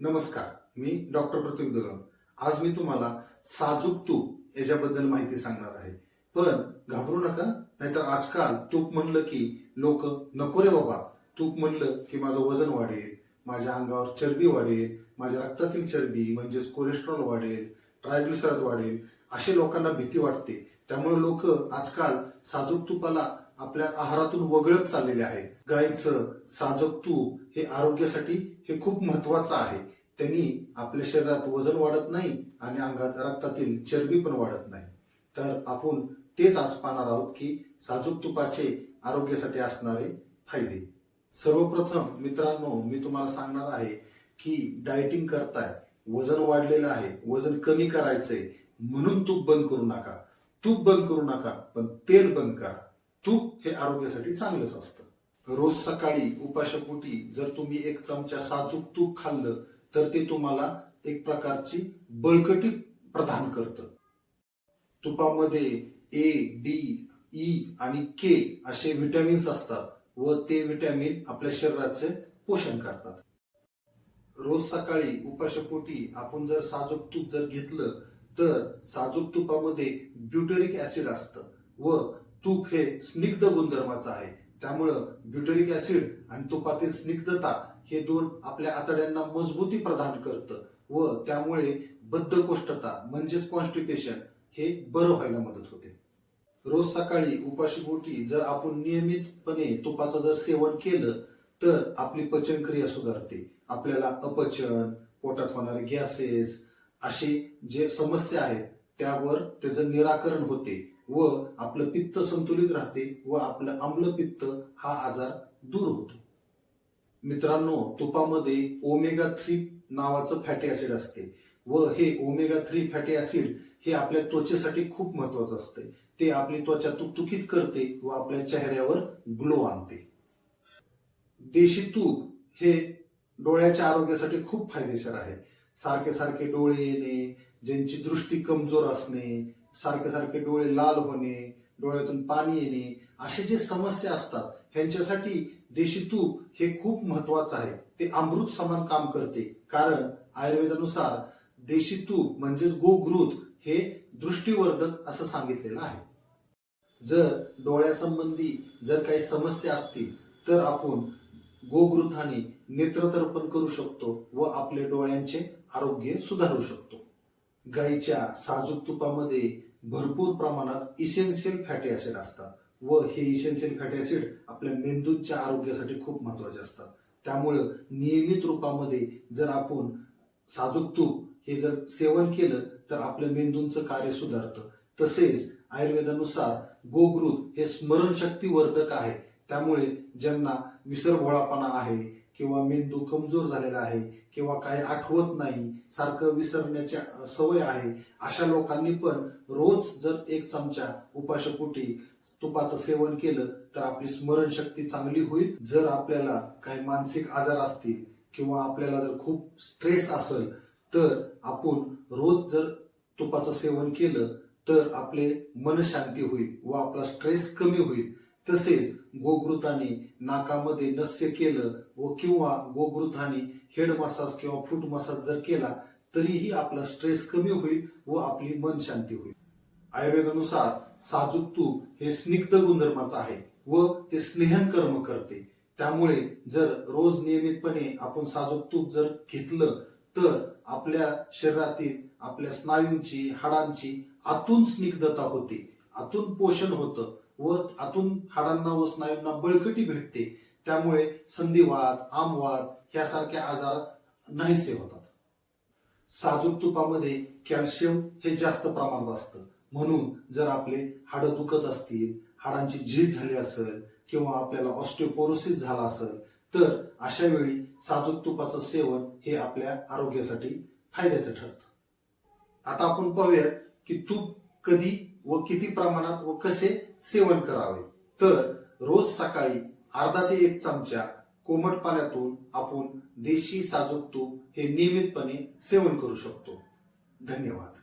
नमस्कार मी डॉक्टर प्रतीक दगम आज मी तुम्हाला साजूक तूप याच्याबद्दल माहिती सांगणार आहे. पण घाबरू नका नाहीतर आजकाल तूप म्हणलं की लोक नको रे बाबा तूप म्हणलं की माझं वजन वाढेल माझ्या अंगावर चरबी वाढेल माझ्या रक्तातील चरबी म्हणजेच कोलेस्ट्रॉल वाढेल ट्रायग्लिसराईड वाढेल असे लोकांना भीती वाटते. त्यामुळे लोक आजकाल साजूक तुपाला आपल्या आहारातून वगळत चाललेले आहेत गायचं साजक तूप हे आरोग्यासाठी हे खूप महत्वाचं आहे. त्यांनी आपल्या शरीरात वजन वाढत नाही आणि अंगात रक्तातील चरबी पण वाढत नाही. तर आपण तेच आज पाहणार आहोत की साजूक तुपाचे आरोग्यासाठी असणारे फायदे. सर्वप्रथम मित्रांनो मी तुम्हाला सांगणार आहे की डायटिंग करताय वजन वाढलेलं आहे वजन कमी करायचंय म्हणून तूप बंद करू नका. तूप बंद करू नका पण तेल बंद करा. तूप हे आरोग्यासाठी चांगलंच असतं. रोज सकाळी उपाशपोटी जर तुम्ही एक चमचा साजूक तूप खाल्लं तर ते तुम्हाला एक प्रकारची बळकटी प्रदान करतं. तुपामध्ये ए डी ई आणि के असे व्हिटॅमिन्स असतात व ते व्हिटॅमिन आपल्या शरीराचे पोषण करतात. रोज सकाळी उपाशपोटी आपण जर साजूक तूप जर घेतलं तर साजूक तुपामध्ये ब्युटेरिक ऍसिड असतं व तूप हे स्निग्ध गुणधर्माचं आहे. त्यामुळं ब्युटरिक ऍसिड आणि तुपातील स्निग्धता हे दोन आपल्या आतड्यांना मजबूती प्रदान करतं व त्यामुळे बद्धकोष्ठता म्हणजेच कॉन्स्टिपेशन हे बरं व्हायला मदत होते. रोज सकाळी उपाशीपोटी जर आपण नियमितपणे तुपाचं जर सेवन केलं तर आपली पचनक्रिया सुधारते. आपल्याला अपचन पोटात होणारे गॅसेस असे जे समस्या आहेत त्यावर त्याचं निराकरण होते. व आपलं पित्त संतुलित राहते व आपलं आम्लपित्त हा आजार दूर होतो. मित्रांनो तुपामध्ये ओमेगा थ्री नावाचं फॅटी ऍसिड असते व हे ओमेगा थ्री फॅटी ऍसिड हे आपल्या त्वचेसाठी खूप महत्वाचं असते. ते आपली त्वचा तुकतुकीत करते व आपल्या चेहऱ्यावर ग्लो आणते. देशी तूप हे डोळ्याच्या आरोग्यासाठी खूप फायदेशीर आहे. सारखे सारखे डोळे येणे ज्यांची दृष्टी कमजोर असणे सारखे सारखे डोळे लाल होणे डोळ्यातून पाणी येणे असे जे समस्या असतात ह्यांच्यासाठी देशी तूप हे खूप महत्वाचं आहे. ते अमृत समान काम करते. कारण आयुर्वेदानुसार देशी तूप म्हणजेच गोघृत हे दृष्टीवर्धक असं सांगितलेलं आहे. जर डोळ्यासंबंधी जर काही समस्या असतील तर आपण गोघृताने नेत्रतर्पण करू शकतो व आपले डोळ्यांचे आरोग्य सुधारू शकतो. गाईच्या साजूक तुपामध्ये भरपूर प्रमाणात इसेन्शियल फॅटी ऍसिड असतात. व हे इसेन्शियल फॅटी ऍसिड आपल्या मेंदूच्या आरोग्यासाठी खूप महत्त्वाचे असतात. त्यामुळं नियमित रूपामध्ये जर आपण साजूक तूप हे जर सेवन केलं तर आपल्या मेंदूंचं कार्य सुधारतं. तसेच आयुर्वेदानुसार गोगृत हे स्मरणशक्ती वर्धक आहे. त्यामुळे ज्यांना विसरभोळापणा आहे किंवा मेंदू कमजोर झालेला आहे किंवा काही आठवत नाही सारखं विसरण्याची सवय आहे अशा लोकांनी पण रोज जर एक चमचा उपाशपोटी तुपाचं सेवन केलं तर आपली स्मरणशक्ती चांगली होईल. जर आपल्याला काही मानसिक आजार असतील किंवा आपल्याला जर खूप स्ट्रेस असेल तर आपण रोज जर तुपाचं सेवन केलं तर आपले मन शांती होईल व आपला स्ट्रेस कमी होईल. तसेच गोघृताने नाकामध्ये नस्य केलं व किंवा गोघृताने हेड मसाज किंवा फूट मसाज जर केला तरीही आपला स्ट्रेस कमी होईल व आपली मन शांती होईल. आयुर्वेदानुसार साजूक तूप हे स्निग्ध गुणधर्माचं आहे व ते स्नेहन कर्म करते. त्यामुळे जर रोज नियमितपणे आपण साजूक तूप जर घेतलं तर आपल्या शरीरातील आपल्या स्नायूंची हाडांची आतून स्निग्धता होते आतून पोषण होतं. व आतून हाडांना व स्नायूंना बळकटी भेटते. त्यामुळे संधिवात आमवात यासारखे आजार नाहीसे होतात. साजूक तुपामध्ये कॅल्शियम हे जास्त प्रमाणात असतं. म्हणून जर आपले हाडं दुखत असतील हाडांची झीज झाली असेल किंवा आपल्याला ऑस्टिओपोरोसिस झाला असेल तर अशा वेळी साजूक तुपाचं सेवन हे आपल्या आरोग्यासाठी फायद्याचं ठरतं. आता आपण पाहूया की तूप कधी व किती प्रमाणात व कसे सेवन करावे? तर रोज सकाळी अर्धा ते एक चमचा कोमट पाण्यातून आपण देशी साजूक तूप हे नियमितपणे सेवन करू शकतो. धन्यवाद.